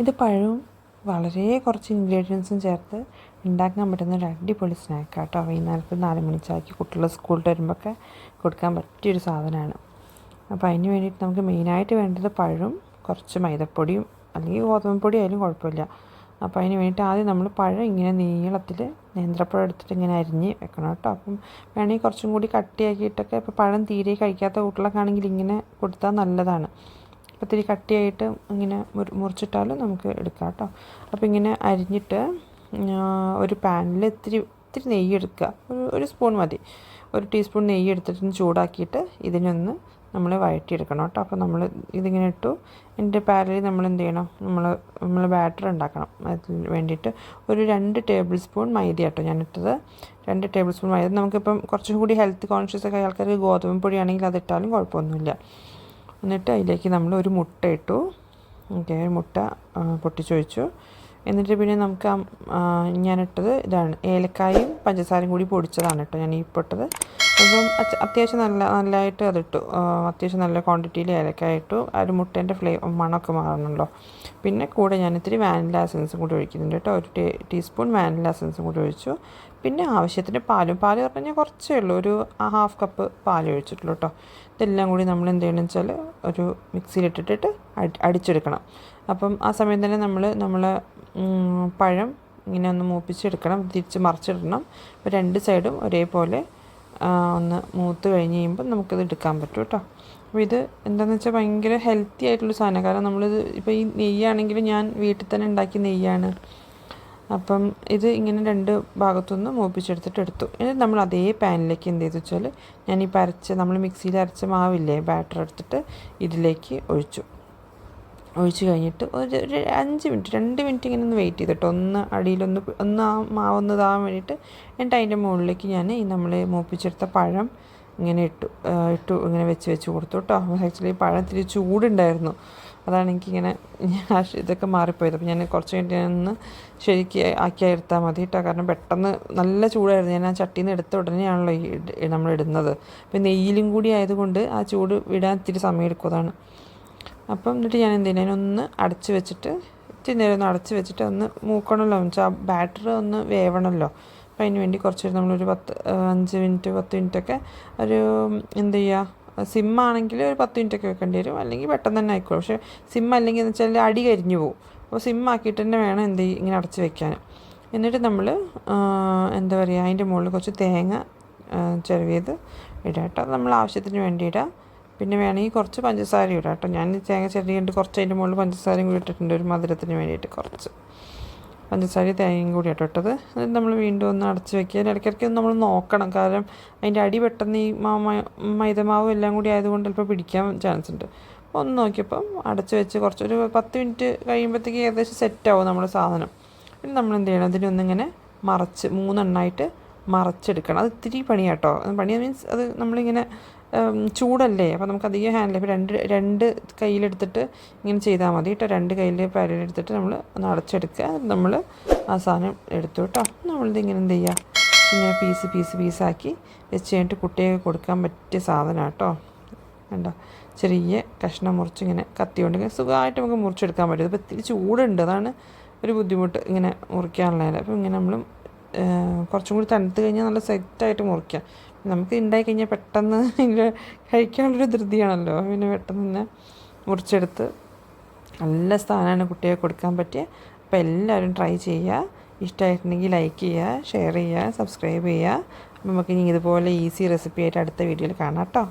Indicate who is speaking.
Speaker 1: ഇത് പഴവും വളരെ കുറച്ച് ഇൻഗ്രീഡിയൻസും ചേർത്ത് ഉണ്ടാക്കാൻ പറ്റുന്ന ഒരു അടിപൊളി സ്നാക്ക് കേട്ടോ വൈകുന്നേരത്ത് നാല് മണിച്ചാക്കി കുട്ടികൾ സ്കൂളിൽ വരുമ്പോഴൊക്കെ കൊടുക്കാൻ പറ്റിയൊരു സാധനമാണ് അപ്പോൾ അതിന് വേണ്ടിയിട്ട് നമുക്ക് മെയിനായിട്ട് വേണ്ടത് പഴവും കുറച്ച് മൈദപ്പൊടിയും അല്ലെങ്കിൽ ഗോതമ്പ് പൊടി ആയാലും കുഴപ്പമില്ല. അപ്പോൾ അതിന് വേണ്ടിയിട്ട് ആദ്യം നമ്മൾ പഴം ഇങ്ങനെ നീളത്തിൽ നേന്ത്രപ്പഴം എടുത്തിട്ട് ഇങ്ങനെ അരിഞ്ഞ് വെക്കണം കേട്ടോ. അപ്പം വേണമെങ്കിൽ കുറച്ചും കൂടി കട്ടിയാക്കിയിട്ടൊക്കെ ഇപ്പോൾ പഴം തീരെ കഴിക്കാത്ത കൂട്ടിലൊക്കെ ആണെങ്കിൽ ഇങ്ങനെ കൊടുത്താൽ നല്ലതാണ്. ഇത്തിരി കട്ടിയായിട്ട് ഇങ്ങനെ മുറി മുറിച്ചിട്ടാലും നമുക്ക് എടുക്കാം കേട്ടോ അപ്പോൾ ഇങ്ങനെ അരിഞ്ഞിട്ട് ഒരു പാനിൽ ഇത്തിരി ഇത്തിരി നെയ്യ് എടുക്കുക. ഒരു ഒരു സ്പൂൺ മതി. ഒരു ടീസ്പൂൺ നെയ്യ് എടുത്തിട്ട് ചൂടാക്കിയിട്ട് ഇതിനൊന്ന് നമ്മൾ വഴറ്റിയെടുക്കണം കേട്ടോ അപ്പോൾ നമ്മൾ ഇതിങ്ങനെ ഇട്ടു. എന്റെ പാരലിൽ നമ്മൾ എന്ത് ചെയ്യണം? നമ്മൾ നമ്മൾ ബാറ്റർ ഉണ്ടാക്കണം. അതിന് വേണ്ടിയിട്ട് ഒരു രണ്ട് ടേബിൾ സ്പൂൺ മൈദ കേട്ടോ ഞാനിട്ടത് രണ്ട് ടേബിൾ സ്പൂൺ മൈദ. നമുക്കിപ്പം കുറച്ചും കൂടി ഹെൽത്ത് കോൺഷ്യസ് ഒക്കെ ആൾക്കാർക്ക് ഗോതമ്പ് പൊടിയാണെങ്കിൽ അതിട്ടാലും കുഴപ്പമൊന്നുമില്ല. എന്നിട്ട് അതിലേക്ക് നമ്മൾ ഒരു മുട്ട ഇട്ടു. ഓക്കെ മുട്ട പൊട്ടിച്ചൊഴിച്ചു. എന്നിട്ട് പിന്നെ നമുക്ക് ഞാനിട്ടത് ഇതാണ് ഏലക്കായും പഞ്ചസാരയും കൂടി പൊടിച്ചതാണ് കേട്ടോ ഞാൻ ഈ പൊട്ടത് അപ്പം അത്യാവശ്യം നല്ല നല്ലതായിട്ട് അതിട്ടു. അത്യാവശ്യം നല്ല ക്വാണ്ടിറ്റിയിൽ ഏലക്ക ഇട്ടു. ആ ഒരു മുട്ടേന്റെ ഫ്ലേ മണമൊക്കെ മാറണമല്ലോ പിന്നെ കൂടെ ഞാൻ ഇത്തിരി വാനില എസൻസും കൂടി ഒഴിക്കുന്നുണ്ട് കേട്ടോ. ഒരു ടീ ടീസ്പൂൺ വാനില എസൻസും കൂടി ഒഴിച്ചു. പിന്നെ ആവശ്യത്തിന് പാലും. പാൽ പറഞ്ഞു കഴിഞ്ഞാൽ കുറച്ചേ ഉള്ളൂ. ഒരു ഹാഫ് കപ്പ് പാൽ ഒഴിച്ചിട്ടുള്ളൂ കേട്ടോ. ഇതെല്ലാം കൂടി നമ്മൾ എന്ത് ചെയ്യണമെന്ന് വെച്ചാൽ ഒരു മിക്സിയിലിട്ടിട്ട് അടിച്ചെടുക്കണം. അപ്പം ആ സമയം തന്നെ നമ്മൾ നമ്മൾ പഴം ഇങ്ങനെ ഒന്ന് മൂപ്പിച്ചെടുക്കണം. തിരിച്ച് മറിച്ചിടണം. അപ്പോൾ രണ്ട് സൈഡും ഒരേപോലെ ഒന്ന് മൂത്ത് കഴിഞ്ഞ് കഴിയുമ്പോൾ നമുക്കിത് എടുക്കാൻ പറ്റും കേട്ടോ. അപ്പോൾ ഇത് എന്താണെന്ന് വെച്ചാൽ ഭയങ്കര ഹെൽത്തി ആയിട്ടുള്ള സാധനമാണ് കാരണം നമ്മളിത് ഇപ്പോൾ ഈ നെയ്യാണെങ്കിൽ ഞാൻ വീട്ടിൽ തന്നെ ഉണ്ടാക്കി നെയ്യാണ്. അപ്പം ഇത് ഇങ്ങനെ രണ്ട് ഭാഗത്തുനിന്ന് മൂപ്പിച്ചെടുത്തിട്ട് എടുത്തു. എന്നിട്ട് നമ്മൾ അതേ പാനിലേക്ക് എന്ത് ചെയ്തു വെച്ചാൽ ഞാൻ ഈ അരച്ച നമ്മൾ മിക്സിയിൽ അരച്ച മാവില്ലേ ബാറ്റർ എടുത്തിട്ട് ഇതിലേക്ക് ഒഴിച്ചു. ഒഴിച്ച് കഴിഞ്ഞിട്ട് ഒരു ഒരു അഞ്ച് മിനിറ്റ് രണ്ട് മിനിറ്റ് ഇങ്ങനെ ഒന്ന് വെയിറ്റ് ചെയ്തിട്ട്. ഒന്ന് അടിയിലൊന്ന് ഒന്ന് ആ മാവുന്നതാകാൻ വേണ്ടിയിട്ട് എന്നിട്ട് അതിന്റെ മുകളിലേക്ക് ഞാൻ ഈ നമ്മൾ മൂപ്പിച്ചെടുത്ത പഴം ഇങ്ങനെ ഇട്ടു ഇട്ടു ഇങ്ങനെ വെച്ച് വെച്ച് കൊടുത്തു കേട്ടോ. ആക്ച്വലി പഴം ഇത്തിരി ചൂടുണ്ടായിരുന്നു. അതാണ് എനിക്കിങ്ങനെ ഇതൊക്കെ മാറിപ്പോയത്. അപ്പോൾ ഞാൻ കുറച്ച് കഴിഞ്ഞിട്ട് ഞാനൊന്ന് ശരിക്ക് ആക്കി എടുത്താൽ മതി കേട്ടോ. കാരണം പെട്ടെന്ന് നല്ല ചൂടായിരുന്നു. ഞാൻ ആ ചട്ടിയിൽ നിന്ന് എടുത്ത ഉടനെയാണല്ലോ നമ്മൾ ഇടുന്നത്. അപ്പോൾ നെയ്യിലും കൂടി ആയതുകൊണ്ട് ആ ചൂട് വിടാൻ ഇത്തിരി സമയം എടുക്കും. അതാണ് അപ്പം എന്നിട്ട് ഞാൻ എന്ത് ഒന്ന് അടച്ച് വെച്ചിട്ട് ഇത്തിരി നേരം ഒന്ന് അടച്ച് വെച്ചിട്ട് ഒന്ന് മൂക്കണമല്ലോ. വെച്ചാൽ ആ ബാറ്റർ ഒന്ന് വേവണമല്ലോ. അപ്പം അതിന് വേണ്ടി കുറച്ച് നമ്മളൊരു പത്ത് അഞ്ച് മിനിറ്റ് പത്ത് മിനിറ്റൊക്കെ ഒരു എന്ത് ചെയ്യുക സിമ്മാണെങ്കിൽ ഒരു പത്ത് മിനിറ്റൊക്കെ വെക്കേണ്ടി വരും. അല്ലെങ്കിൽ പെട്ടെന്ന് തന്നെ ആയിക്കോളും. പക്ഷേ സിം അല്ലെങ്കിൽ എന്ന് വെച്ചാൽ അടി കരിഞ്ഞു പോകും അപ്പോൾ സിം ആക്കിയിട്ട് തന്നെ വേണം എന്ത് ചെയ്യും ഇങ്ങനെ അടച്ച് വെക്കാൻ. എന്നിട്ട് നമ്മൾ എന്താ പറയുക അതിന്റെ മുകളിൽ കുറച്ച് തേങ്ങ ചിരവിയത് ഇടാം കേട്ടോ. നമ്മൾ ആവശ്യത്തിന് വേണ്ടി ഇടാം പിന്നെ വേണമെങ്കിൽ കുറച്ച് പഞ്ചസാര ഇടാം കേട്ടോ. ഞാൻ തേങ്ങ ചെറിയുണ്ട് കുറച്ച് അതിന്റെ മുകളിൽ പഞ്ചസാരയും കൂടി ഇട്ടിട്ടുണ്ട്. ഒരു മധുരത്തിന് വേണ്ടിയിട്ട് കുറച്ച്. പഞ്ചസാരയും തേങ്ങയും കൂടി ഇട്ടോ ഇട്ടത്. എന്നിട്ട് നമ്മൾ വീണ്ടും ഒന്ന് അടച്ച് വെക്കുക. ഇടയ്ക്കിടയ്ക്ക് നമ്മൾ നോക്കണം. കാരണം അതിന്റെ അടി പെട്ടെന്ന് ഈ മൈദമാവും എല്ലാം കൂടി ആയതുകൊണ്ട് ചിലപ്പോൾ പിടിക്കാൻ ചാൻസ് ഉണ്ട്. അപ്പോൾ ഒന്ന് നോക്കിയപ്പം അടച്ച് വെച്ച് കുറച്ച് ഒരു പത്ത് മിനിറ്റ് കഴിയുമ്പോഴത്തേക്ക് ഏകദേശം സെറ്റാവും നമ്മുടെ സാധനം. പിന്നെ നമ്മൾ എന്ത് ചെയ്യണം? ഇതിനൊന്നിങ്ങനെ മറച്ച് മൂന്നെണ്ണമായിട്ട് മറച്ചെടുക്കണം. അത് ഇത്തിരി പണിയാട്ടോ. പണി മീൻസ് അത് നമ്മളിങ്ങനെ ചൂടല്ലേ? അപ്പോൾ നമുക്ക് അധികം ഹാൻഡിൽ ഇപ്പോൾ രണ്ട് രണ്ട് കയ്യിലെടുത്തിട്ട് ഇങ്ങനെ ചെയ്താൽ മതി കേട്ടോ രണ്ട് കയ്യിൽ പരലെടുത്തിട്ട് നമ്മൾ ഒന്ന് അടച്ചെടുക്കുക. നമ്മൾ ആ സാധനം എടുത്തു കേട്ടോ നമ്മളിത് ഇങ്ങനെ എന്ത് ചെയ്യുക ഇങ്ങനെ പീസ് പീസ് പീസാക്കി വെച്ച് കഴിഞ്ഞിട്ട് കുട്ടികൾക്ക് കൊടുക്കാൻ പറ്റിയ സാധനം കേട്ടോ കണ്ടോ? ചെറിയ കഷ്ണം മുറിച്ച് ഇങ്ങനെ കത്തി കൊണ്ട് ഇങ്ങനെ സുഖമായിട്ട് നമുക്ക് മുറിച്ചെടുക്കാൻ പറ്റും. ഇപ്പോൾ ഇത്തിരി ചൂടുണ്ട്. അതാണ് ഒരു ബുദ്ധിമുട്ട് ഇങ്ങനെ മുറിക്കാനുള്ളത് അപ്പോൾ ഇങ്ങനെ നമ്മൾ കുറച്ചും കൂടി തണുത്ത് കഴിഞ്ഞാൽ നല്ല സെറ്റായിട്ട് മുറിക്കാം. നമുക്ക് ഉണ്ടായി കഴിഞ്ഞാൽ പെട്ടെന്ന് അതിന്റെ കഴിക്കാനുള്ളൊരു ധൃതിയാണല്ലോ. പിന്നെ പെട്ടെന്ന് തന്നെ മുറിച്ചെടുത്ത് നല്ല സ്ഥാനമാണ് കുട്ടിയെ കൊടുക്കാൻ പറ്റിയ. അപ്പോൾ എല്ലാവരും ട്രൈ ചെയ്യുക ഇഷ്ടമായിട്ടുണ്ടെങ്കിൽ ലൈക്ക് ചെയ്യുക ഷെയർ ചെയ്യുക സബ്സ്ക്രൈബ് ചെയ്യുക നമുക്ക് ഇനി ഇതുപോലെ ഈസി റെസിപ്പി ആയിട്ട് അടുത്ത വീഡിയോയിൽ കാണാം കേട്ടോ.